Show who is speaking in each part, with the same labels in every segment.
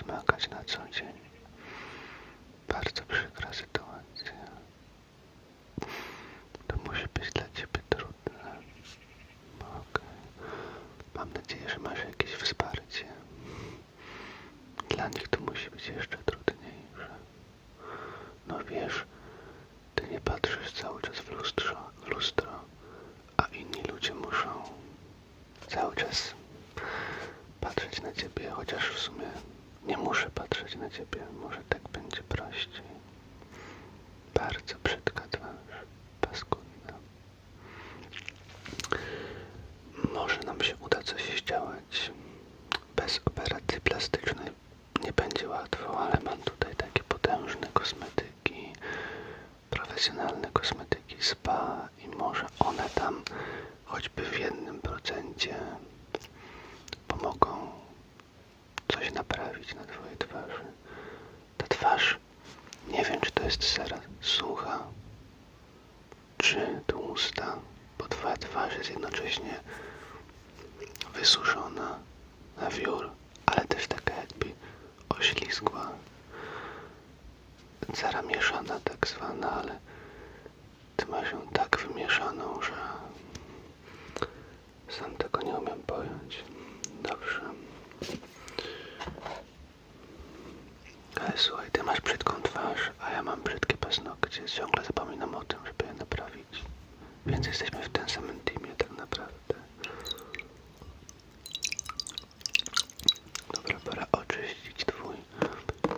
Speaker 1: smakać na co dzień. Bardzo przykra sytuacja. To musi być dla ciebie trudne. Okej. Mam nadzieję, że masz jakieś wsparcie. Dla nich to musi być jeszcze trudniejsze. No wiesz, ty nie patrzysz cały czas w lustro, w lustro, a inni ludzie muszą cały czas patrzeć na ciebie, chociaż w sumie nie muszę patrzeć na ciebie. Może tak będzie prościej. Bardzo brzydka twarz, paskudna. Może nam się uda coś zdziałać. Bez operacji plastycznej nie będzie łatwo, ale mam tutaj takie potężne kosmetyki, profesjonalne kosmetyki spa i może one tam choćby w jednym procencie pomogą coś na twojej twarzy. Ta twarz, nie wiem czy to jest sera sucha, czy tłusta, bo twoja twarz jest jednocześnie wysuszona na wiór, ale też taka jakby oślizgła, cera mieszana tak zwana, ale ty masz ją tak wymieszaną, że sam tego nie umiem pojąć. Dobrze. Słuchaj, ty masz brzydką twarz, a ja mam brzydkie paznokcie. Ciągle zapominam o tym, żeby je naprawić. Więc jesteśmy w tym samym teamie tak naprawdę. Dobra, pora oczyścić twój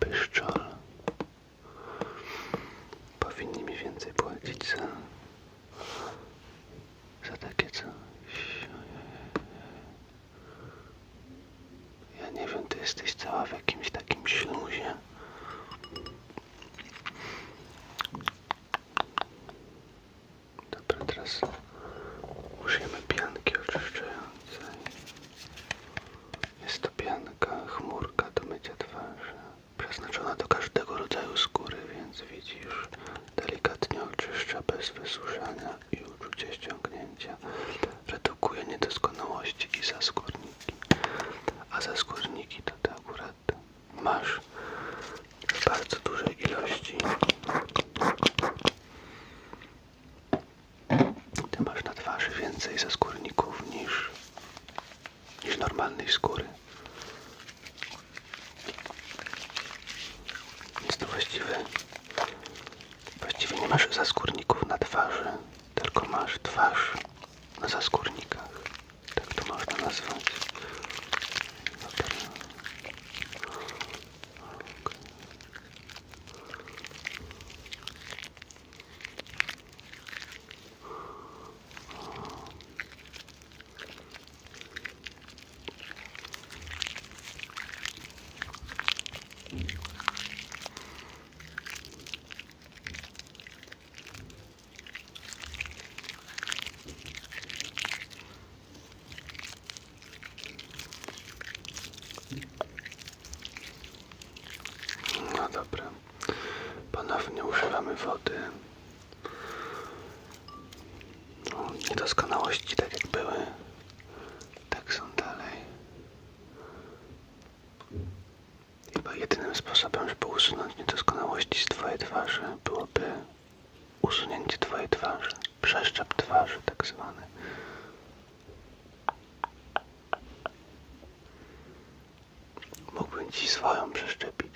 Speaker 1: pyszczol. Powinni mi więcej płacić za, za takie coś. Ja nie wiem, ty jesteś cała w jakimś takim śluzie. Dobra, teraz użyjemy pianki oczyszczającej. Jest to pianka, chmurka do mycia twarzy. Przeznaczona do każdego rodzaju skóry, więc widzisz, delikatnie oczyszcza bez wysuszania i uczucia ściągnięcia. Redukuje niedoskonałości i zaskórniki. A zaskórniki to ty akurat masz w bardzo dużej ilości. Ty masz na twarzy więcej zaskórników niż, niż normalnej skóry. Więc to właściwie nie masz zaskórników na twarzy, tylko masz twarz na zaskórnikach. Tak to można nazwać. Dobra. Ponownie używamy wody. No, niedoskonałości tak jak były, tak są dalej. Chyba jedynym sposobem, żeby usunąć niedoskonałości z twojej twarzy byłoby usunięcie twojej twarzy. Przeszczep twarzy tak zwany. Mógłbym ci swoją przeszczepić,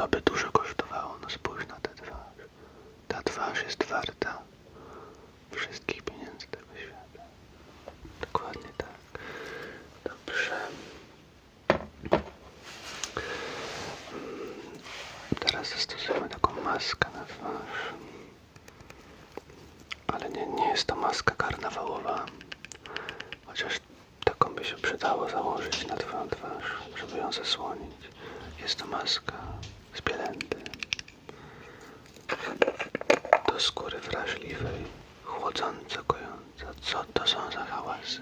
Speaker 1: to by, dużo kosztowało. No spójrz na tę twarz. Ta twarz jest warta wszystkich pieniędzy tego świata. Dokładnie tak. Dobrze. Teraz zastosujemy taką maskę na twarz. Ale nie, nie jest to maska karnawałowa. Chociaż taką by się przydało założyć na twoją twarz, żeby ją zasłonić. Jest to maska z. Do skóry wrażliwej, chłodząco kojąca. Co to są za hałasy?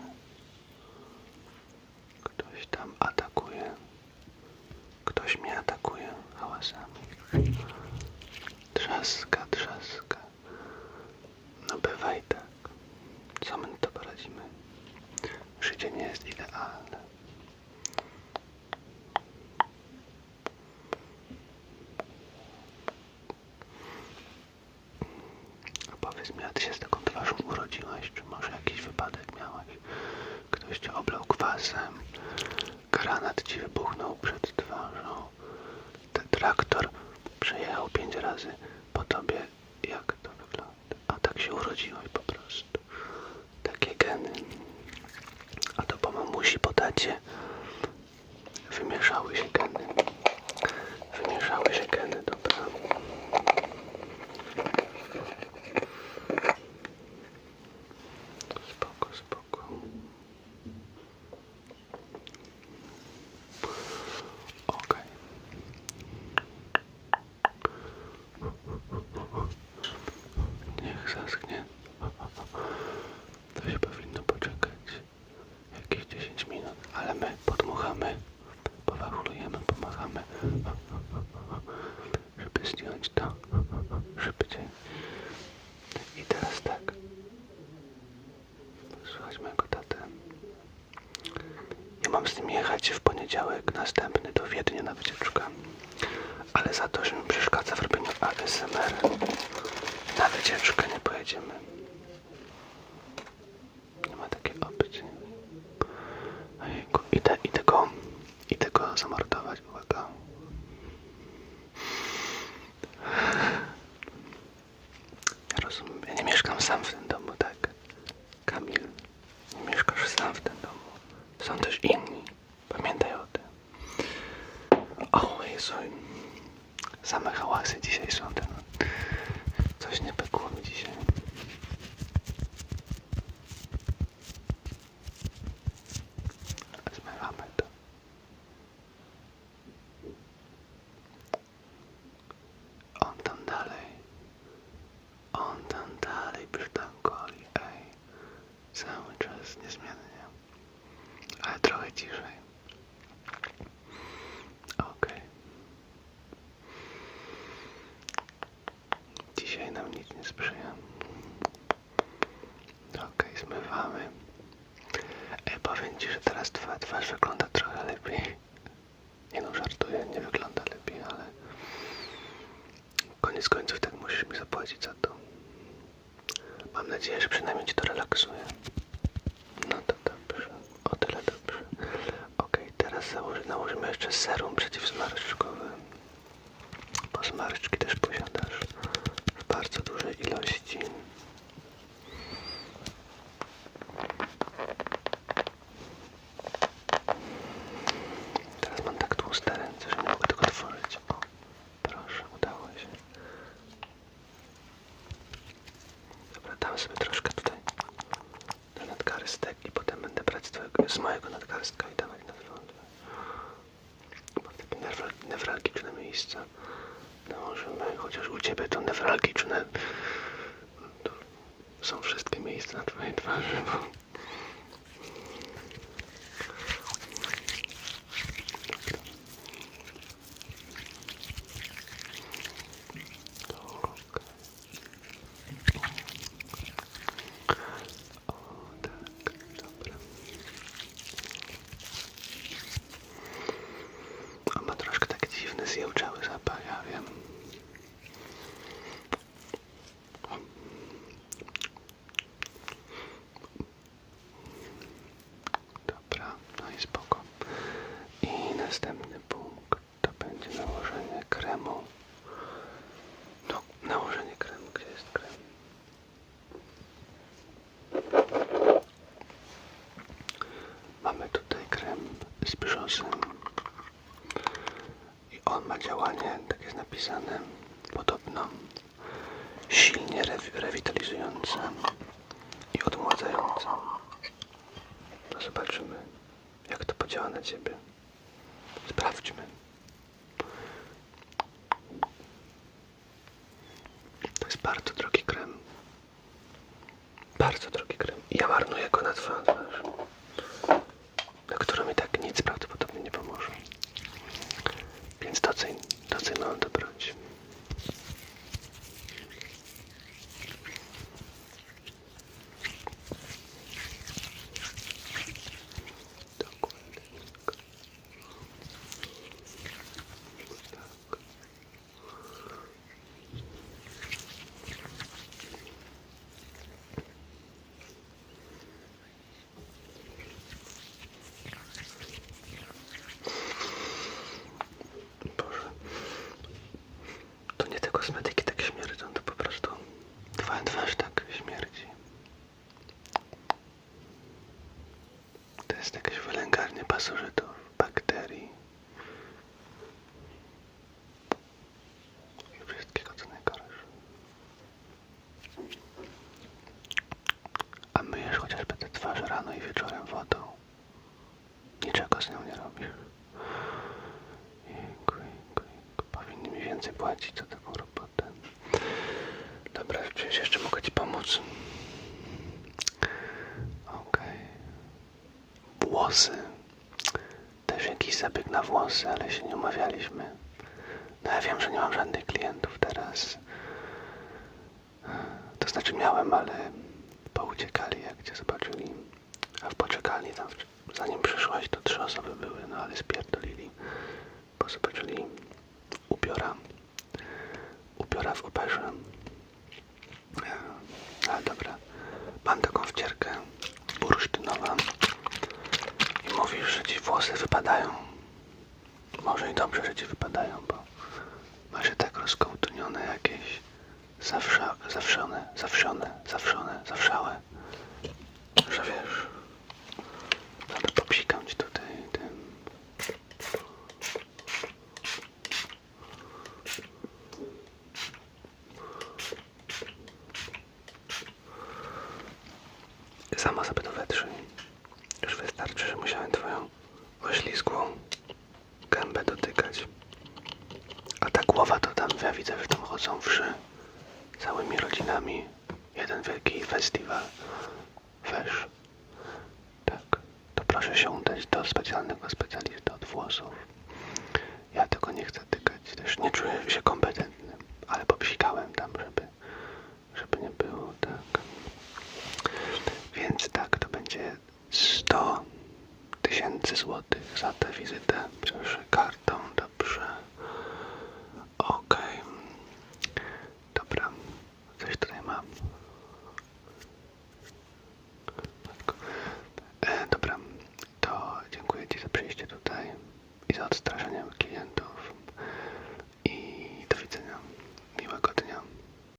Speaker 1: Ktoś tam atakuje. Ktoś mnie atakuje hałasami. Trzaska, trzaska. No bywaj tak. Co my to poradzimy? Życie nie jest idealne. Powiedz mi, a ty się z taką twarzą urodziłaś, czy może jakiś wypadek miałaś? Ktoś cię oblał kwasem, granat ci wybuchnął przed twarzą, ten traktor przejechał pięć razy po tobie. Jak to wygląda? A tak się urodziłaś po prostu. Takie geny. A to po mamusi, po tacie wymieszały się geny. Wymieszały się geny, dobra. Spoko, spoko. Okej. Niech zaschnie. To się powinno poczekać jakieś 10 minut, ale my podmuchamy, powachlujemy, pomachamy, żeby zdjąć to, żeby cię... I teraz tak. Słuchać mojego tatę. Ja mam z nim jechać w poniedziałek następny do Wiednia na wycieczkę. Ale za to, że mi przeszkadza w robieniu ASMR, wycieczkę nie pojedziemy. Nie ma takiej opcji. Ojejku, idę, idę go, idę go zamordować, uwaga. Ja rozumiem, ja nie mieszkam sam w tym domu, tak? Kamil, nie mieszkasz sam w tym domu. Są też inni. Pamiętaj o tym. O Jezu, same hałasy dzisiaj są. Ten, coś nie pykło mi dzisiaj. Zmywamy to. On tam dalej. On tam dalej brzdąkoli, ej. Cały czas niezmiennie. Ale trochę ciszej. Okej. Dzisiaj nam nic nie sprzyja. Okej, zmywamy. Ej, powiem ci, że teraz twoja twarz wygląda trochę lepiej. Nie no, żartuję, nie wygląda lepiej, ale koniec końców tak musisz mi zapłacić za to. Mam nadzieję, że przynajmniej ci to relaksuje. No to dobrze, o tyle dobrze. Okej, teraz nałożymy jeszcze serum przeciwzmarszczkowe. Bo zmarszczki też w bardzo dużej ilości. Teraz mam tak tłuste ręce, że nie mogę tego otworzyć. O, proszę, udało się. Dobra, dam sobie troszkę tutaj na nadgarstek i potem będę brać z, twojego, z mojego nadgarstka i dawać na wygląd. Bo w takie newral- newralgiczne miejsca nałożymy, chociaż u Ciebie to newralgiczne to są wszystkie miejsca na Twojej twarzy, bo O, tak, dobra. On ma troszkę zjełczały zapach, ja wiem. Dobra, no i spoko. I następny punkt to będzie nałożenie kremu. No, nałożenie kremu. Gdzie jest krem? Mamy tutaj krem z brzosem. I on ma działanie, tak jest napisane, podobno silnie rewi- rewitalizujące i odmładzające. No zobaczymy, jak to podziała na ciebie. Sprawdźmy. To jest bardzo drogi krem. Bardzo drogi krem. I ja marnuję go na twoją twarz. Na którą i tak nic prawdopodobnie nie pomoże. Więc doceń, doceń moją dobroć. Dokładnie. Tak. Pasożytów, bakterii i wszystkiego co najgorsze. A myjesz chociażby tę twarz rano i wieczorem wodą. Niczego z nią nie robisz. Jejku, jejku, jejku. Powinni mi więcej płacić za taką robotę. Dobra, przecież jeszcze mogę ci pomóc. Włosy. Też jakiś zabieg na włosy, ale się nie umawialiśmy. No ja wiem, że nie mam żadnych klientów teraz. To znaczy miałem, ale pouciekali jak cię zobaczyli. A w poczekalni tam, zanim przyszłaś, to trzy osoby były, no ale spierdolili. Bo zobaczyli upiora. Upiora w operze. Ale dobra. Mam taką wcierkę bursztynową. Mówisz, że ci włosy wypadają. Może i dobrze, że ci wypadają, bo masz je tak rozkołtunione jakieś. Zawsza, zawszone, zawszone, zawszone, zawszałe. Że wiesz. Dobra, popsikam ci tutaj tym. Sama sobie to wetrzyj. Już wystarczy, że musiałem twoją oślizgłą gębę dotykać. A ta głowa to tam, ja widzę, że tam chodzą wszy całymi rodzinami. Jeden wielki festiwal. Wiesz. Tak. To proszę się udać do specjalnego specjalisty od włosów. Ja tego nie chcę tykać. Też nie czuję się kompetentny. Ale popsikałem tam, żeby, żeby nie było tak. Więc tak, to będzie 100 tysięcy złotych za tę wizytę. Proszę